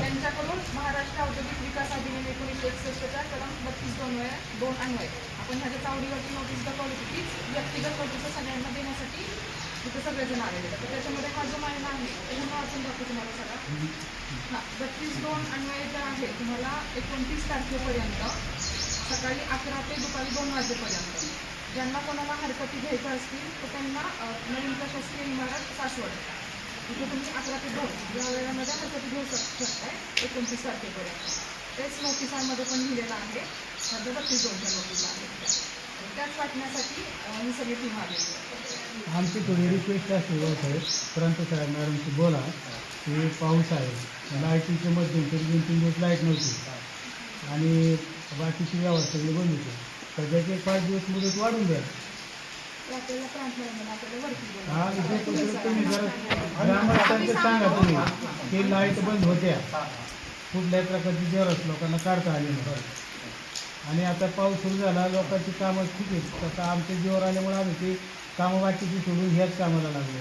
त्यांच्याकडून महाराष्ट्र औद्योगिक विकास अधिनियम एकोणीसशे एकसष्टच्या कलम बत्तीस दोन वेळा दोन अन्वय आपण ह्याच्या चावडीवरती नोटीस दाखवली होती व्यक्तिगत नोटीस सगळ्यांना देण्यासाठी तिथं सगळेजण आलेले तर त्याच्यामध्ये हा जो महिना आहे तो अजून वाचून दाखवतो तुम्हाला सगळा. हा बत्तीस दोन अन्वय जे आहे. तुम्हाला एकोणतीस तारखेपर्यंत सकाळी अकरा ते दुपारी दोन वाजेपर्यंत ज्यांना कोणाला हरकती घ्यायच्या असतील तर त्यांना नवीन प्रशासकीय इमारत सासवड. इथे तुम्ही अकरा ते दोन. या वेळामध्ये हरकती घेऊ शक शकताय एकोणतीस तारखेपर्यंत. तेच नोटिसांमध्ये पण लिहिलेलं आहे सध्या बत्तीस दोनच्या नोटीस आहेत त्याच वाटण्यासाठी अ, ही सगळी टीम आलेली आहे आमची थोडी रिक्वेस्ट असेल हो, साहेब. परंतु साहेब मॅडमशी बोला. की पाऊस आहे. लाईटीचे मध्यम तरी दोन तीन दिवस लाइट नव्हती. आणि बाकीची व्यवस्था सगळी बंद होती. सध्याचे पाच दिवस मुदत वाढून द्या ग्रामस्थांचं सांगा तुम्ही. की लाइट बंद होत्या. कुठल्याही प्रकारची गरज लोकांना काढता आली नाही. आणि आता पाऊस सुरू झाला लोकांची कामं ठीक आहेत. आता आमच्या जीवर आल्यामुळे आम्ही ते कामं बाकीची सोडून ह्याच कामाला लागलो.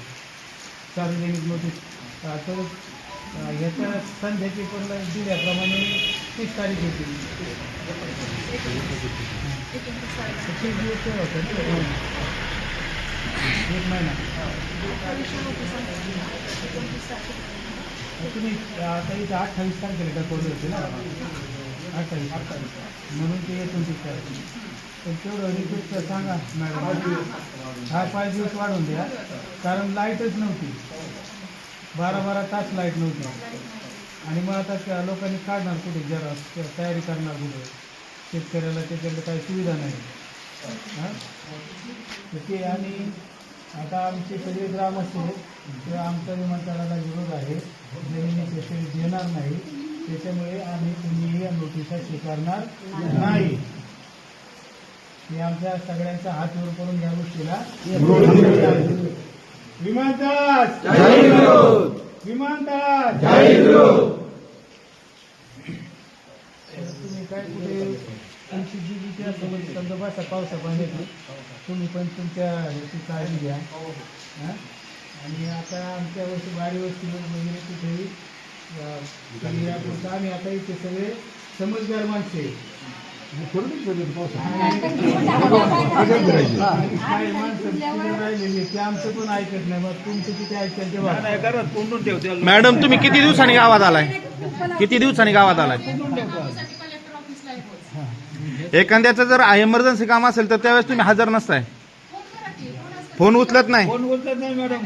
सार्वजनिक नोटीस. तर ह्याच्या संध्याची पण दिल्याप्रमाणे तीस तारीख होती. तीस दिवस होतं महिना. तुम्ही आता इथे अठ्ठावीस तारखेला दाखवली होते ना? अठ्ठावीस अठ्ठावीस. म्हणून ते एकोणतीस तारखे तर तेवढं रिक्वेस्ट सांगा मॅडम. हा पाच दिवस वाढवून द्या. कारण लाईटच नव्हती. बारा बारा तास लाइट नव्हती. आणि मग आता त्या लोकांनी काढणार कुठे? जरा तयारी करणार कुठे? शेतकऱ्याला त्याच्याकडे काही सुविधा नाही. हां? तर ते आणि आता आमचे सगळे ग्रामस्थ आहेत ते आमच्या विमानतळाला विरोध आहे. जमिनी शेतकरी देणार नाही. त्याच्यामुळे आम्ही कुणीही या नोटिसा स्वीकारणार नाही. मी आमच्या सगळ्यांचा हात वर करून या गोष्टीला. विमानतळात विमानतळात तुम्ही काय कुठे तुमची जी जी त्या सोबत समजा बसा पावसा पाण्याची तुम्ही पण तुमच्या ह्याची काळजी घ्या. हा? आणि आता आमच्या वर्षी बारी वस्ती वगैरे कुठेही आपण- आम्ही आता इथे सगळे समजदार माणसे आमचं पण ऐकत नाही. मग तुमचं किती मॅडम तुम्ही किती दिवसांनी गावात आलाय? किती दिवसांनी गावात आलाय त्यासाठी कलेक्टर ऑफिसला आहे पोच. एखाद्याचं जर इमर्जन्सी काम असेल तर त्यावेळेस तुम्ही हजर नसताय. फोन उचलत नाही. फोन उचलत नाही मॅडम.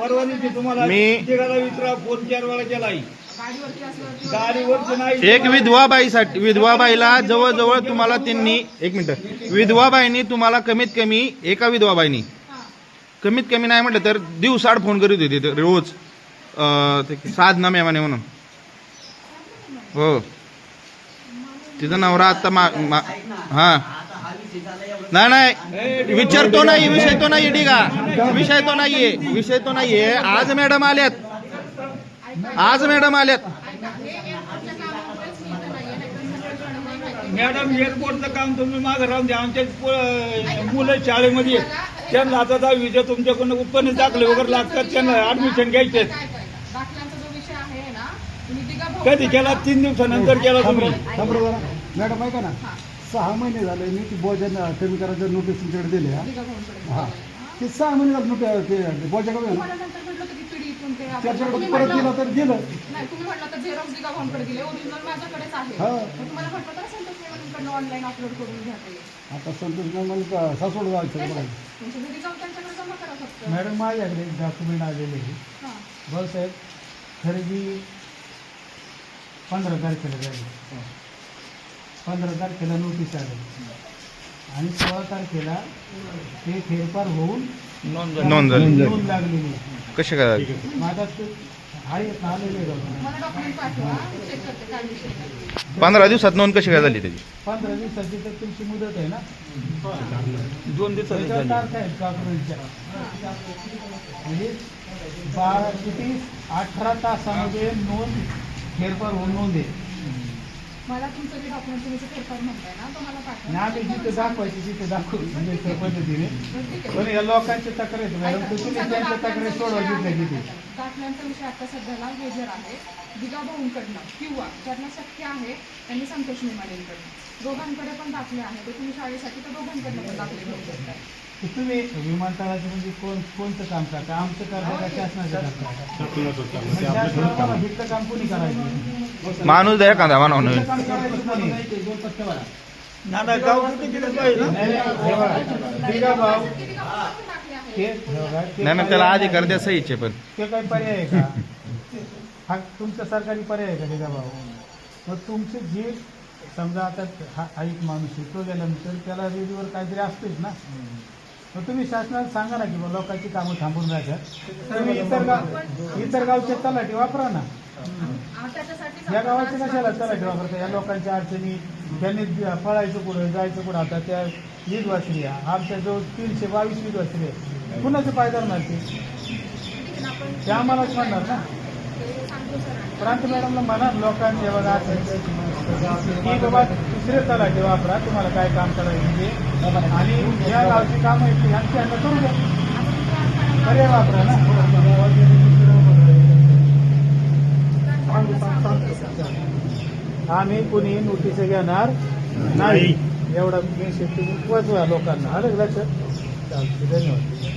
परवा दिवशी तुम्हाला. मी- विचारा फोन चार वेळा केलाय. गाडीवरती असल्यावरती गाडीवरच नाही. एक विधवा बाईसाठी विधवा बाईला जवळजवळ तुम्हाला त्यांनी एक मिनिट. विधवा बाईनी तुम्हाला कमीत कमी एका विधवा बाईनी. कमीत कमी नाही म्हटलं तर दिवसाड फोन करीत होती ते रोज. अं, ते साधना मेमाने म्हणून. हो. तिचा नवरा आता मा मा- हा. नाही नाही. विचारतो नाही विषय तो नाही ठीक आहे विषय तो नाहीये विषय तो नाहीये. आज मॅडम आल्यात. आज मॅडम आल्यात. मॅडम एअरपोर्टचं काम तुम्ही मागे राहून द्या. आमच्या मुलं शाळेमध्ये त्यांना आता विजय तुमच्याकडून उत्पन्न दाखले वगैरे लागतात. त्यांना ऍडमिशन घ्यायचे काय करा, दाखल्यांचा जो विषय आहे ना तुम्ही दिघा भाऊ कधी केला? तीन दिवसानंतर केला तुम्ही. मॅडम ऐका ना. सहा महिने झाले मी ती बोजा कमी करायचं नोटीस तुमच्याकडे दिले हा. ते सहा महिने झाले नोटीस ते बोजा कमी त्याच्याकडे परत दिलं तर दिलं. हा. आता संतोष मला सासवड जायचं मॅडम माझ्याकडे एक डॉक्युमेंट आलेले आहे. हा. भाऊसाहेब खरेदी पंधरा तारखेला झाली पंधरा तारखेला नोटीस आली. आणि सोळा तारखेला ते फेरफार होऊन नोंद झाली. नोंद लागलेली आहे. कसे काय झाली? माझा ते आहे आलेले आहे document. मला डॉक्युमेंट पाठवा. चेक करते काय विषय नाही. पंधरा दिवसात नोंद कशी काय झाली त्याची? पंधरा दिवसाची तर तुमची मुदत आहे ना? दोन दिवसात त्याच्यावर. तारखा आहेत डॉक्युमेंटच्या म्हणजे बारा किती अठरा तासामध्ये नोंद फेरफार होऊन नोंद आहे मला तुमचं जे डॉक्युमेंट तुम्ही जे फेरफार म्हणताय ना तो मला आम्ही जिथे दाखवायचे तिथे दाखवू म्हणजे त्या पद्धतीने पण या लोकांच्या तक्रार आहेत. मॅडम तर तुम्ही त्यांच्या तक्रारी सोडवा तिथल्या तिथे दाखल्यांचा विषय आता सध्याला मेजर आहे दिगा भाऊंकडनं किंवा ज्यांना शक्य आहे त्यांनी संतोष नेमाडेंकडनं. दोघांकडे पण दाखले आहे तर तुम्ही शाळेसाठी तर दोघांकडनं पण दाखले घेऊ शकताय तुम्ही विमानतळाचं म्हणजे कोण कोणतं काम करता? आमचं करता का शासनाचं करता? म्हणजे हिचं काम कोणी करायचं? माणूस द्या गाव कुठे गेलं? पाहिजे ना नाही, नाही, त्याला अधिकार द्या सहीचे पण. ते काही पर्याय आहे का? हा तुमचा सरकारी पर्याय आहे का दिगा भाऊ? मग तुमचे जे समजा आता हा हा एक माणूस आहे तो गेल्यानंतर त्याला रेडिओवर काहीतरी असतेच ना? मग तुम्ही शासनाला सांगा ना की बा लोकांची कामं थांबून राहतात. तुम्ही इतर गाव इतर गावचे तलाठी वापरा ना. या गावाचे कशाला तलाठी वापरता? या लोकांच्या अडचणी त्यांनी पळायचं कुठं जायचं कुठं? आता त्या वासरी आहे. आमच्या जवळ तीनशे बावीस ईद वासरी आहे कुणाचे पायदार ना ते? आम्हालाच म्हणणार ना. ते सांगतो सर. आणि क्रांती मॅडमला म्हणा लोकांचे बघा की बाबा दुसरे तलाठी वापरा तुम्हाला काय काम करायचं ते आणि या गावची कामं येतील ती यांची करू द्या. पर्याय वापरा ना. आम्ही कुणी नोटीस घेणार नाही. एवढा मी शेती वाचवा लोकांना. आलं का लक्षात? धन्यवाद.